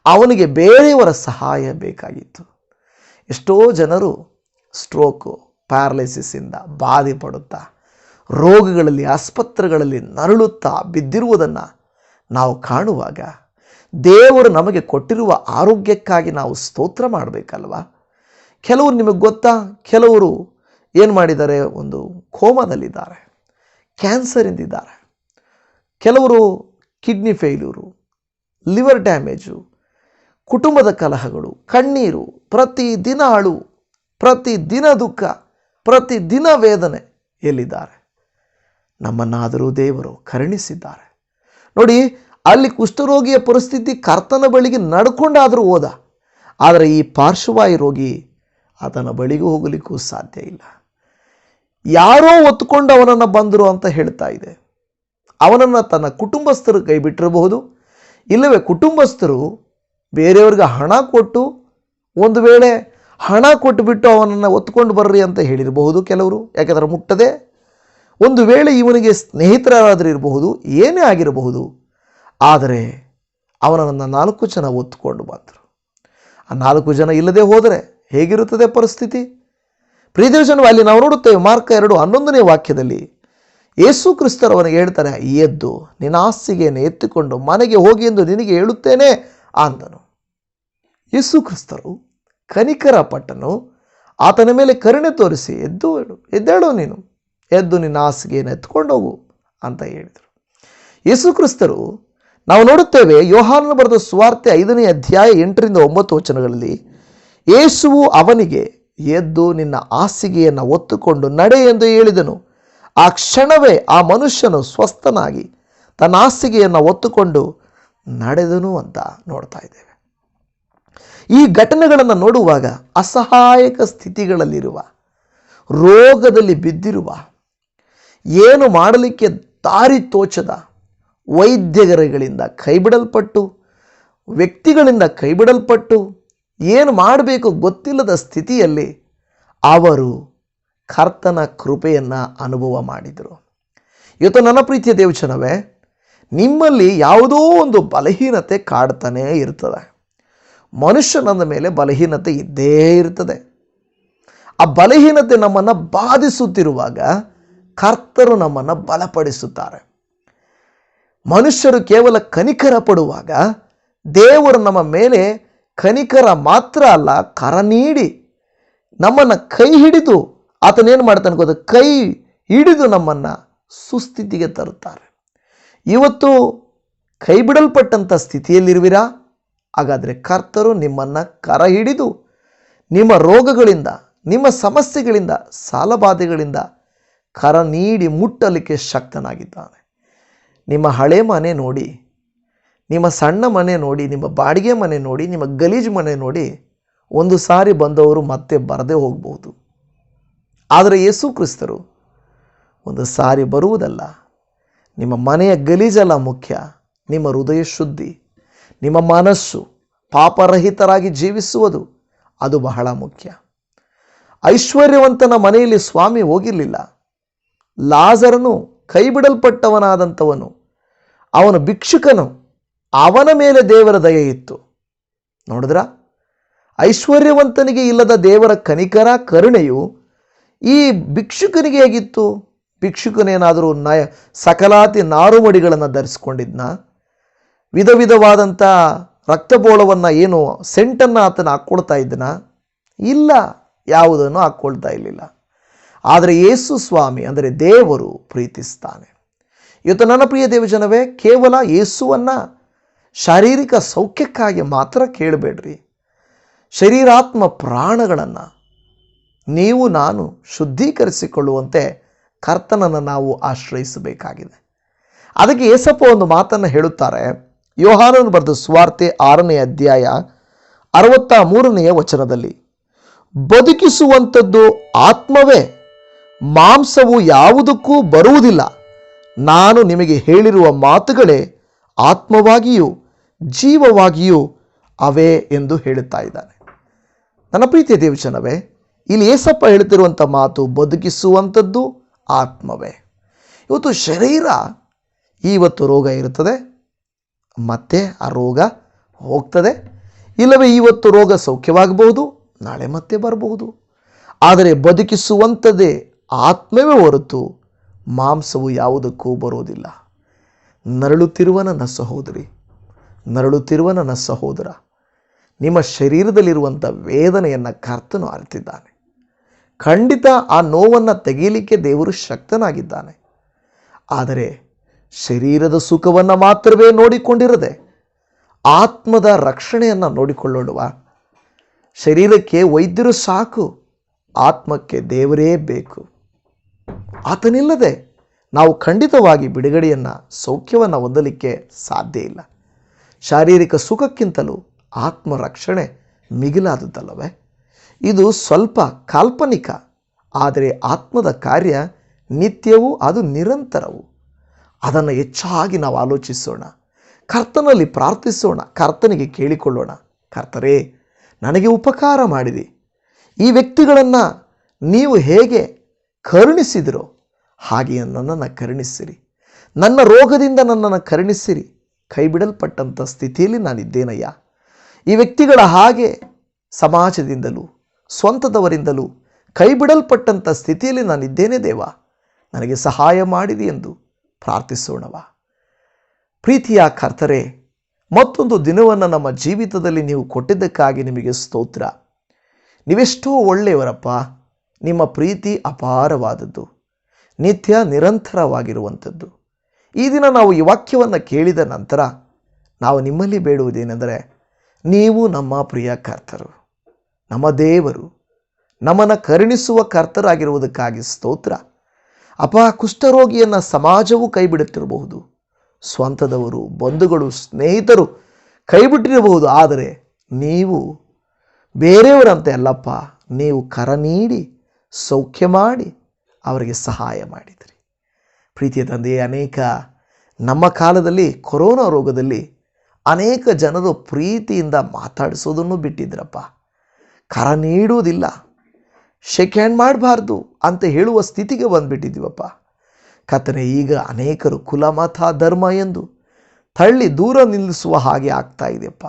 ಅವನಿಗೆ ಬೇರೆಯವರ ಸಹಾಯ ಬೇಕಾಗಿತ್ತು. ಎಷ್ಟೋ ಜನರು ಸ್ಟ್ರೋಕು ಪ್ಯಾರಲೈಸಿಸ್ಸಿಂದ ಬಾಧೆ ಪಡುತ್ತಾ ರೋಗಗಳಲ್ಲಿ, ಆಸ್ಪತ್ರೆಗಳಲ್ಲಿ ನರಳುತ್ತಾ ಬಿದ್ದಿರುವುದನ್ನು ನಾವು ಕಾಣುವಾಗ ದೇವರು ನಮಗೆ ಕೊಟ್ಟಿರುವ ಆರೋಗ್ಯಕ್ಕಾಗಿ ನಾವು ಸ್ತೋತ್ರ ಮಾಡಬೇಕಲ್ವಾ? ಕೆಲವರು ನಿಮಗೆ ಗೊತ್ತಾ? ಕೆಲವರು ಏನು ಮಾಡಿದ್ದಾರೆ? ಒಂದು ಕೋಮದಲ್ಲಿದ್ದಾರೆ ಕ್ಯಾನ್ಸರಿಂದಿದ್ದಾರೆ ಕೆಲವರು ಕಿಡ್ನಿ ಫೇಲ್ಯೂರು ಲಿವರ್ ಡ್ಯಾಮೇಜು ಕುಟುಂಬದ ಕಲಹಗಳು, ಕಣ್ಣೀರು ಪ್ರತಿ ದಿನ ಅಳು ಪ್ರತಿ ದಿನ ದುಃಖ. ಪ್ರತಿ ದಿನ ವೇದನೆ ಎಲ್ಲಿದ್ದಾರೆ? ನಮ್ಮನ್ನಾದರೂ ದೇವರು ಕರುಣಿಸಿದ್ದಾರೆ. ನೋಡಿ, ಅಲ್ಲಿ ಕುಷ್ಠರೋಗಿಯ ಪರಿಸ್ಥಿತಿ ಕರ್ತನ ಬಳಿಗೆ ನಡ್ಕೊಂಡಾದರೂ ಹೋದ. ಆದರೆ ಈ ಪಾರ್ಶ್ವವಾಯು ರೋಗಿ ಆತನ ಬಳಿಗೂ ಹೋಗಲಿಕ್ಕೂ ಸಾಧ್ಯ ಇಲ್ಲ. ಯಾರೋ ಒತ್ತುಕೊಂಡು ಅವನನ್ನು ಬಂದರು ಅಂತ ಹೇಳ್ತಾ ಇದೆ. ಅವನನ್ನು ತನ್ನ ಕುಟುಂಬಸ್ಥರು ಕೈ ಬಿಟ್ಟಿರಬಹುದು ಇಲ್ಲವೇ, ಕುಟುಂಬಸ್ಥರು ಬೇರೆಯವ್ರಿಗೆ ಹಣ ಕೊಟ್ಟು ಒಂದು ವೇಳೆ ಹಣ ಕೊಟ್ಟುಬಿಟ್ಟು ಅವನನ್ನು ಒತ್ಕೊಂಡು ಬರ್ರಿ ಅಂತ ಹೇಳಿರಬಹುದು ಕೆಲವರು. ಯಾಕೆಂದರೆ ಮುಟ್ಟದೆ. ಒಂದು ವೇಳೆ ಇವನಿಗೆ ಸ್ನೇಹಿತರಾದರೂ ಇರಬಹುದು, ಏನೇ ಆಗಿರಬಹುದು. ಆದರೆ ಅವನನ್ನು ನಾಲ್ಕು ಜನ ಒತ್ತುಕೊಂಡು ಬಂದರು. ಆ ನಾಲ್ಕು ಜನ ಇಲ್ಲದೆ ಹೋದರೆ ಹೇಗಿರುತ್ತದೆ ಪರಿಸ್ಥಿತಿ? ಪ್ರಿಯದೇವಜನವು ಅಲ್ಲಿ ನಾವು ನೋಡುತ್ತೇವೆ ಮಾರ್ಕ ಎರಡು ಹನ್ನೊಂದನೇ ವಾಕ್ಯದಲ್ಲಿ ಯೇಸು ಕ್ರಿಸ್ತರವನಿಗೆ ಹೇಳ್ತಾನೆ ಎದ್ದು ನಿನ್ನ ಹಾಸಿಗೆಯನ್ನು ಎತ್ತಿಕೊಂಡು ಮನೆಗೆ ಹೋಗಿ ಎಂದು ನಿನಗೆ ಹೇಳುತ್ತೇನೆ ಅಂದನು. ಯೇಸು ಕ್ರಿಸ್ತರು ಕನಿಕರ ಪಟ್ಟನು, ಆತನ ಮೇಲೆ ಕರುಣೆ ತೋರಿಸಿ, ಎದ್ದು ಎದ್ದೇಳು ನೀನು, ಎದ್ದು ನಿನ್ನ ಹಾಸಿಗೆಯನ್ನು ಎತ್ಕೊಂಡು ಹೋಗು ಅಂತ ಹೇಳಿದರು. ಯೇಸು ಕ್ರಿಸ್ತರು, ನಾವು ನೋಡುತ್ತೇವೆ ಯೋಹಾನನು ಬರೆದ ಸುವಾರ್ತೆ ಐದನೇ ಅಧ್ಯಾಯ ಎಂಟರಿಂದ ಒಂಬತ್ತು ವಚನಗಳಲ್ಲಿ, ಯೇಸುವು ಅವನಿಗೆ, ಎದ್ದು ನಿನ್ನ ಹಾಸಿಗೆಯನ್ನು ಒತ್ತುಕೊಂಡು ನಡೆ ಎಂದು ಹೇಳಿದನು. ಆ ಕ್ಷಣವೇ ಆ ಮನುಷ್ಯನು ಸ್ವಸ್ಥನಾಗಿ ತನ್ನ ಹಾಸಿಗೆಯನ್ನು ಒತ್ತುಕೊಂಡು ನಡೆದನು ಅಂತ ನೋಡ್ತಾ ಇದ್ದೇವೆ. ಈ ಘಟನೆಗಳನ್ನು ನೋಡುವಾಗ ಅಸಹಾಯಕ ಸ್ಥಿತಿಗಳಲ್ಲಿರುವ, ರೋಗದಲ್ಲಿ ಬಿದ್ದಿರುವ, ಏನು ಮಾಡಲಿಕ್ಕೆ ದಾರಿ ತೋಚದ ವೈದ್ಯಗರಗಳಿಂದ ಕೈಬಿಡಲ್ಪಟ್ಟು, ವ್ಯಕ್ತಿಗಳಿಂದ ಕೈಬಿಡಲ್ಪಟ್ಟು ಏನು ಮಾಡಬೇಕು ಗೊತ್ತಿಲ್ಲದ ಸ್ಥಿತಿಯಲ್ಲಿ ಅವರು ಕರ್ತನ ಕೃಪೆಯನ್ನು ಅನುಭವ ಮಾಡಿದರು. ಇವತ್ತು ನನ್ನ ಪ್ರೀತಿಯ ದೇವಚನವೇ, ನಿಮ್ಮಲ್ಲಿ ಯಾವುದೋ ಒಂದು ಬಲಹೀನತೆ ಕಾಡ್ತಾನೇ ಇರ್ತದೆ. ಮನುಷ್ಯನಂದ ಮೇಲೆ ಬಲಹೀನತೆ ಇದ್ದೇ ಇರ್ತದೆ. ಆ ಬಲಹೀನತೆ ನಮ್ಮನ್ನು ಬಾಧಿಸುತ್ತಿರುವಾಗ ಕರ್ತರು ನಮ್ಮನ್ನು ಬಲಪಡಿಸುತ್ತಾರೆ. ಮನುಷ್ಯರು ಕೇವಲ ಕನಿಕರ ಪಡುವಾಗ ದೇವರು ನಮ್ಮ ಮೇಲೆ ಕನಿಕರ ಮಾತ್ರ ಅಲ್ಲ, ಕರ ನೀಡಿ ನಮ್ಮನ್ನು ಕೈ ಹಿಡಿದು ಆತನೇನು ಮಾಡ್ತಾನೆ ಗೊತ್ತ? ಕೈ ಹಿಡಿದು ನಮ್ಮನ್ನು ಸುಸ್ಥಿತಿಗೆ ತರುತ್ತಾರೆ. ಇವತ್ತು ಕೈ ಬಿಡಲ್ಪಟ್ಟಂಥ ಸ್ಥಿತಿಯಲ್ಲಿರುವಿರಾ? ಹಾಗಾದರೆ ಕರ್ತರು ನಿಮ್ಮನ್ನು ಕರ ಹಿಡಿದು ನಿಮ್ಮ ರೋಗಗಳಿಂದ, ನಿಮ್ಮ ಸಮಸ್ಯೆಗಳಿಂದ, ಸಾಲಬಾಧೆಗಳಿಂದ ಕರ ನೀಡಿ ಮುಟ್ಟಲಿಕ್ಕೆ ಶಕ್ತನಾಗಿದ್ದಾನೆ. ನಿಮ್ಮ ಹಳೆ ಮನೆ ನೋಡಿ, ನಿಮ್ಮ ಸಣ್ಣ ಮನೆ ನೋಡಿ, ನಿಮ್ಮ ಬಾಡಿಗೆ ಮನೆ ನೋಡಿ, ನಿಮ್ಮ ಗಲೀಜು ಮನೆ ನೋಡಿ ಒಂದು ಸಾರಿ ಬಂದವರು ಮತ್ತೆ ಬರದೇ ಹೋಗಬಹುದು ಆದರೆ ಯೇಸು ಕ್ರಿಸ್ತರು ಒಂದು ಸಾರಿ ಬರುವುದಲ್ಲ. ನಿಮ್ಮ ಮನೆಯ ಗಲೀಜಲ್ಲ ಮುಖ್ಯ, ನಿಮ್ಮ ಹೃದಯ ಶುದ್ಧಿ. ನಿಮ್ಮ ಮನಸ್ಸು ಪಾಪರಹಿತರಾಗಿ ಜೀವಿಸುವುದು ಅದು ಬಹಳ ಮುಖ್ಯ. ಐಶ್ವರ್ಯವಂತನ ಮನೆಯಲ್ಲಿ ಸ್ವಾಮಿ ಹೋಗಿರಲಿಲ್ಲ. ಲಾಜರನು ಕೈಬಿಡಲ್ಪಟ್ಟವನಾದಂಥವನು. ಅವನು ಭಿಕ್ಷುಕನು. ಅವನ ಮೇಲೆ ದೇವರ ದಯೆ ಇತ್ತು. ನೋಡಿದ್ರ? ಐಶ್ವರ್ಯವಂತನಿಗೆ ಇಲ್ಲದ ದೇವರ ಕನಿಕರ ಕರುಣೆಯು ಈ ಭಿಕ್ಷುಕನಿಗೆ ಹೇಗಿತ್ತು? ಭಿಕ್ಷುಕನೇನಾದರೂ ನಯ ಸಕಲಾತಿ ನಾರುಮಡಿಗಳನ್ನು ಧರಿಸ್ಕೊಂಡಿದ್ನ? ವಿಧ ವಿಧವಾದಂಥ ರಕ್ತಬೋಳವನ್ನು ಏನು ಸೆಂಟನ್ನು ಆತನ ಹಾಕ್ಕೊಳ್ತಾ ಇದ್ದನ? ಇಲ್ಲ, ಯಾವುದನ್ನು ಹಾಕ್ಕೊಳ್ತಾ ಇರಲಿಲ್ಲ. ಆದರೆ ಯೇಸು ಸ್ವಾಮಿ, ಅಂದರೆ ದೇವರು ಪ್ರೀತಿಸ್ತಾನೆ. ಇವತ್ತು ನನ್ನ ಪ್ರಿಯ ದೇವಜನವೇ, ಕೇವಲ ಯೇಸುವನ್ನು ಶಾರೀರಿಕ ಸೌಖ್ಯಕ್ಕಾಗಿ ಮಾತ್ರ ಕೇಳಬೇಡ್ರಿ. ಶರೀರಾತ್ಮ ಪ್ರಾಣಗಳನ್ನು ನೀವು, ನಾನು ಶುದ್ಧೀಕರಿಸಿಕೊಳ್ಳುವಂತೆ ಕರ್ತನನ್ನು ನಾವು ಆಶ್ರಯಿಸಬೇಕಾಗಿದೆ. ಅದಕ್ಕೆ ಏಸಪ್ಪ ಒಂದು ಮಾತನ್ನು ಹೇಳುತ್ತಾರೆ. ಯೋಹಾನನು ಬರೆದ ಸ್ವಾರ್ತೆ ಆರನೇ ಅಧ್ಯಾಯ ಅರವತ್ತ ಮೂರನೆಯ ವಚನದಲ್ಲಿ, ಬದುಕಿಸುವಂಥದ್ದು ಆತ್ಮವೇ, ಮಾಂಸವು ಯಾವುದಕ್ಕೂ ಬರುವುದಿಲ್ಲ. ನಾನು ನಿಮಗೆ ಹೇಳಿರುವ ಮಾತುಗಳೇ ಆತ್ಮವಾಗಿಯೂ ಜೀವವಾಗಿಯೂ ಅವೇ ಎಂದು ಹೇಳುತ್ತಾ ಇದ್ದಾನೆ. ನನ್ನ ಪ್ರೀತಿಯ ದೇವಚನವೇ ಇಲ್ಲಿ ಏಸಪ್ಪ ಹೇಳುತ್ತಿರುವಂಥ ಮಾತು ಬದುಕಿಸುವಂಥದ್ದು ಆತ್ಮವೇ. ಇವತ್ತು ಶರೀರ ಇವತ್ತು ರೋಗ ಇರುತ್ತದೆ. ಮತ್ತೆ ಆ ರೋಗ ಹೋಗ್ತದೆ. ಇಲ್ಲವೇ ಇವತ್ತು ರೋಗ ಸೌಖ್ಯವಾಗಬಹುದು, ನಾಳೆ ಮತ್ತೆ ಬರಬಹುದು. ಆದರೆ ಬದುಕಿಸುವಂಥದ್ದೇ ಆತ್ಮವೇ ಹೊರತು ಮಾಂಸವು ಯಾವುದಕ್ಕೂ ಬರೋದಿಲ್ಲ ನರಳುತ್ತಿರುವ ನನ್ನ ಸಹೋದರಿ, ನರಳುತ್ತಿರುವ ನನ್ನ ಸಹೋದರ, ನಿಮ್ಮ ಶರೀರದಲ್ಲಿರುವಂಥ ವೇದನೆಯನ್ನು ಕರ್ತನು ಅರಿತಿದ್ದಾನೆ. ಖಂಡಿತ ಆ ನೋವನ್ನು ತೆಗೀಲಿಕ್ಕೆ ದೇವರು ಶಕ್ತನಾಗಿದ್ದಾನೆ. ಆದರೆ ಶರೀರದ ಸುಖವನ್ನು ಮಾತ್ರವೇ ನೋಡಿಕೊಂಡಿರದೆ ಆತ್ಮದ ರಕ್ಷಣೆಯನ್ನು ನೋಡಿಕೊಳ್ಳೋಣುವ ಶರೀರಕ್ಕೆ ವೈದ್ಯರು ಸಾಕು, ಆತ್ಮಕ್ಕೆ ದೇವರೇ ಬೇಕು. ಆತನಿಲ್ಲದೆ ನಾವು ಖಂಡಿತವಾಗಿ ಬಿಡುಗಡೆಯನ್ನು, ಸೌಖ್ಯವನ್ನು ಹೊಂದಲಿಕ್ಕೆ ಸಾಧ್ಯ ಇಲ್ಲ. ಶಾರೀರಿಕ ಸುಖಕ್ಕಿಂತಲೂ ಆತ್ಮರಕ್ಷಣೆ ಮಿಗಿಲಾದದ್ದಲ್ಲವೇ? ಇದು ಸ್ವಲ್ಪ ಕಾಲ್ಪನಿಕ, ಆದರೆ ಆತ್ಮದ ಕಾರ್ಯ ನಿತ್ಯವೂ ಅದು ನಿರಂತರವು. ಅದನ್ನು ಹೆಚ್ಚಾಗಿ ನಾವು ಆಲೋಚಿಸೋಣ. ಕರ್ತನಲ್ಲಿ ಪ್ರಾರ್ಥಿಸೋಣ. ಕರ್ತನಿಗೆ ಕೇಳಿಕೊಳ್ಳೋಣ. ಕರ್ತರೇ, ನನಗೆ ಉಪಕಾರ ಮಾಡಿರಿ ಈ ವ್ಯಕ್ತಿಗಳನ್ನು ನೀವು ಹೇಗೆ ಕರುಣಿಸಿದಿರೋ ಹಾಗೆಯೇ ನನ್ನನ್ನು ಕರುಣಿಸಿರಿ. ನನ್ನ ರೋಗದಿಂದ ನನ್ನನ್ನು ಕರುಣಿಸಿರಿ. ಕೈಬಿಡಲ್ಪಟ್ಟಂಥ ಸ್ಥಿತಿಯಲ್ಲಿ ನಾನಿದ್ದೇನಯ್ಯ? ಈ ವ್ಯಕ್ತಿಗಳ ಹಾಗೆ ಸಮಾಜದಿಂದಲೂ, ಸ್ವಂತದವರಿಂದಲೂ ಕೈಬಿಡಲ್ಪಟ್ಟಂಥ ಸ್ಥಿತಿಯಲ್ಲಿ ನಾನಿದ್ದೇನೆ ದೇವ. ನನಗೆ ಸಹಾಯ ಮಾಡಿದೆ ಎಂದು ಪ್ರಾರ್ಥಿಸೋಣವ. ಪ್ರೀತಿಯ ಕರ್ತರೆ, ಮತ್ತೊಂದು ದಿನವನ್ನು ನಮ್ಮ ಜೀವಿತದಲ್ಲಿ ನೀವು ಕೊಟ್ಟಿದ್ದಕ್ಕಾಗಿ ನಿಮಗೆ ಸ್ತೋತ್ರ. ನೀವೆಷ್ಟೋ ಒಳ್ಳೆಯವರಪ್ಪ, ನಿಮ್ಮ ಪ್ರೀತಿ ಅಪಾರವಾದದ್ದು, ನಿತ್ಯ ನಿರಂತರವಾಗಿರುವಂಥದ್ದು. ಈ ದಿನ ನಾವು ಈ ವಾಕ್ಯವನ್ನು ಕೇಳಿದ ನಂತರ ನಾವು ನಿಮ್ಮಲ್ಲಿ ಬೇಡುವುದೇನೆಂದರೆ, ನೀವು ನಮ್ಮ ಪ್ರಿಯ ಕರ್ತರು, ನಮ್ಮ ದೇವರು, ನಮ್ಮನ್ನು ಕರುಣಿಸುವ ಕರ್ತರಾಗಿರುವುದಕ್ಕಾಗಿ ಸ್ತೋತ್ರ. ಅಪ ಕುಷ್ಠರೋಗಿಯನ್ನು ಸಮಾಜವು ಕೈಬಿಡುತ್ತಿರಬಹುದು. ಸ್ವಂತದವರು, ಬಂಧುಗಳು, ಸ್ನೇಹಿತರು ಕೈಬಿಟ್ಟಿರಬಹುದು. ಆದರೆ ನೀವು ಬೇರೆಯವರಂತೆ ಅಲ್ಲಪ್ಪ, ನೀವು ಕರ ನೀಡಿ, ಸೌಖ್ಯ ಮಾಡಿ, ಅವರಿಗೆ ಸಹಾಯ ಮಾಡಿದಿರಿ. ಪ್ರೀತಿಯ ತಂದೆಯೇ, ಅನೇಕ ನಮ್ಮ ಕಾಲದಲ್ಲಿ ಕೊರೋನಾ ರೋಗದಲ್ಲಿ ಅನೇಕ ಜನರು ಪ್ರೀತಿಯಿಂದ ಮಾತಾಡಿಸೋದನ್ನು ಬಿಟ್ಟಿದ್ರಪ್ಪ. ಕರ ನೀಡುವುದಿಲ್ಲ. ಶೇಕ್ ಹ್ಯಾಂಡ್ ಮಾಡಬಾರ್ದು ಅಂತ ಹೇಳುವ ಸ್ಥಿತಿಗೆ ಬಂದುಬಿಟ್ಟಿದ್ದೀವಪ್ಪ. ಕತ್ತನೆ ಈಗ ಅನೇಕರು ಕುಲ ಮತ ಧರ್ಮ ಎಂದು ತಳ್ಳಿ ದೂರ ನಿಲ್ಲಿಸುವ ಹಾಗೆ ಆಗ್ತಾ ಇದೆಯಪ್ಪ.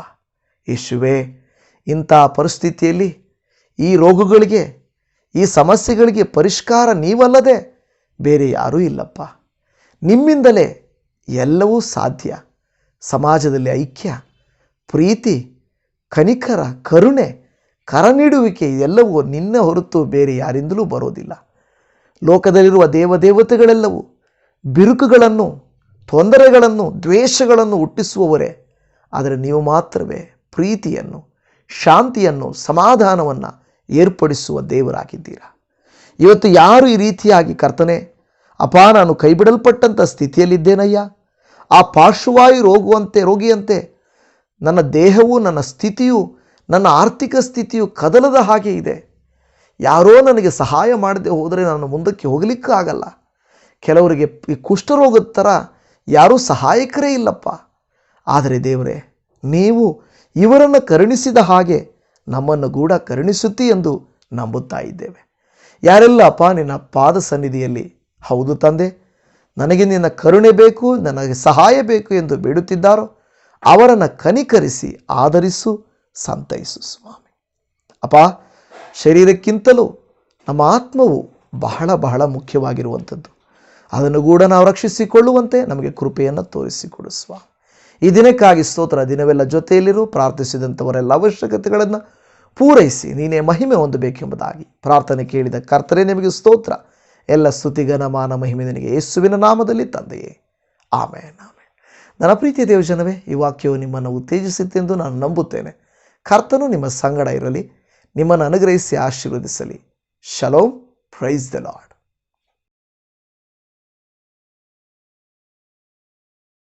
ಯೇಸುವೆ, ಇಂಥ ಪರಿಸ್ಥಿತಿಯಲ್ಲಿ ಈ ರೋಗಗಳಿಗೆ, ಈ ಸಮಸ್ಯೆಗಳಿಗೆ ಪರಿಷ್ಕಾರ ನೀವಲ್ಲದೆ ಬೇರೆ ಯಾರೂ ಇಲ್ಲಪ್ಪ. ನಿಮ್ಮಿಂದಲೇ ಎಲ್ಲವೂ ಸಾಧ್ಯ. ಸಮಾಜದಲ್ಲಿ ಐಕ್ಯ, ಪ್ರೀತಿ, ಕನಿಕರ, ಕರುಣೆ ಕರ ನೀಡುವಿಕೆ ಎಲ್ಲವೂ ನಿನ್ನ ಹೊರತು ಬೇರೆ ಯಾರಿಂದಲೂ ಬರೋದಿಲ್ಲ. ಲೋಕದಲ್ಲಿರುವ ದೇವದೇವತೆಗಳೆಲ್ಲವೂ ಬಿರುಕುಗಳನ್ನು, ತೊಂದರೆಗಳನ್ನು, ದ್ವೇಷಗಳನ್ನು ಹುಟ್ಟಿಸುವವರೇ. ಆದರೆ ನೀವು ಮಾತ್ರವೇ ಪ್ರೀತಿಯನ್ನು, ಶಾಂತಿಯನ್ನು, ಸಮಾಧಾನವನ್ನು ಏರ್ಪಡಿಸುವ ದೇವರಾಗಿದ್ದೀರಾ? ಇವತ್ತು ಯಾರು ಈ ರೀತಿಯಾಗಿ ಕರ್ತನೆ, ಅಪಾ ನಾನು ಕೈಬಿಡಲ್ಪಟ್ಟಂಥ ಸ್ಥಿತಿಯಲ್ಲಿದ್ದೇನಯ್ಯ? ಆ ಪಾರ್ಶ್ವವಾಯು ರೋಗುವಂತೆ, ರೋಗಿಯಂತೆ ನನ್ನ ದೇಹವು ನನ್ನ ಸ್ಥಿತಿಯು ನನ್ನ ಆರ್ಥಿಕ ಸ್ಥಿತಿಯು ಕದಲದ ಹಾಗೆ ಇದೆ. ಯಾರೋ ನನಗೆ ಸಹಾಯ ಮಾಡದೆ ಹೋದರೆ ನಾನು ಮುಂದಕ್ಕೆ ಹೋಗಲಿಕ್ಕೂ ಆಗಲ್ಲ. ಕೆಲವರಿಗೆ ಈ ಕುಷ್ಠರೋಗದ ಥರ ಯಾರೂ ಸಹಾಯಕರೇ ಇಲ್ಲಪ್ಪ. ಆದರೆ ದೇವರೇ, ನೀವು ಇವರನ್ನು ಕರುಣಿಸಿದ ಹಾಗೆ ನಮ್ಮನ್ನು ಕೂಡ ಕರುಣಿಸುತ್ತಿ ಎಂದು ನಂಬುತ್ತಾ ಇದ್ದೇವೆ. ಯಾರೆಲ್ಲ, ಅಪ್ಪ, ನಿನ್ನ ಪಾದ ಸನ್ನಿಧಿಯಲ್ಲಿ ಹೌದು ತಂದೆ, ನನಗೆ ನಿನ್ನ ಕರುಣೆ ಬೇಕು, ನನಗೆ ಸಹಾಯ ಬೇಕು ಎಂದು ಬೇಡುತ್ತಿದ್ದಾರೋ, ಅವರನ್ನು ಕನಿಕರಿಸಿ ಆದರಿಸು ಸಂತೈಸು, ಸ್ವಾಮಿ. ಅಪ್ಪ ಶರೀರಕ್ಕಿಂತಲೂ ನಮ್ಮ ಆತ್ಮವು ಬಹಳ ಬಹಳ ಮುಖ್ಯವಾಗಿರುವಂಥದ್ದು. ಅದನ್ನು ಕೂಡ ನಾವು ರಕ್ಷಿಸಿಕೊಳ್ಳುವಂತೆ ನಮಗೆ ಕೃಪೆಯನ್ನು ತೋರಿಸಿಕೊಡು, ಸ್ವಾಮಿ. ಈ ದಿನಕ್ಕಾಗಿ ಸ್ತೋತ್ರ, ದಿನವೆಲ್ಲ ಜೊತೆಯಲ್ಲಿರು, ಪ್ರಾರ್ಥಿಸಿದಂಥವರೆಲ್ಲ ಅವಶ್ಯಕತೆಗಳನ್ನು ಪೂರೈಸಿ, ನೀನೇ ಮಹಿಮೆ ಹೊಂದಬೇಕೆಂಬುದಾಗಿ ಪ್ರಾರ್ಥನೆ ಕೇಳಿದ ಕರ್ತರೇ ನಿಮಗೆ ಸ್ತೋತ್ರ. ಎಲ್ಲ ಸ್ತುತಿಗನ ಮಾನ, ಮಹಿಮೆ ನಿನಗೆ ಯೇಸುವಿನ ನಾಮದಲ್ಲಿ ತಂದೆಯೇ. ಆಮೇನ್ ಆಮೇನ್. ನನ್ನ ಪ್ರೀತಿಯ ದೇವಜನವೇ, ಈ ವಾಕ್ಯವು ನಿಮ್ಮನ್ನು ಉತ್ತೇಜಿಸುತ್ತೆಂದು ನಾನು ನಂಬುತ್ತೇನೆ. ಕರ್ತನು ನಿಮ್ಮ ಸಂಗಡ ಇರಲಿ ನಿಮ್ಮನ್ನು ಅನುಗ್ರಹಿಸಿ ಆಶೀರ್ವದಿಸಲಿ. Shalom praise the Lord.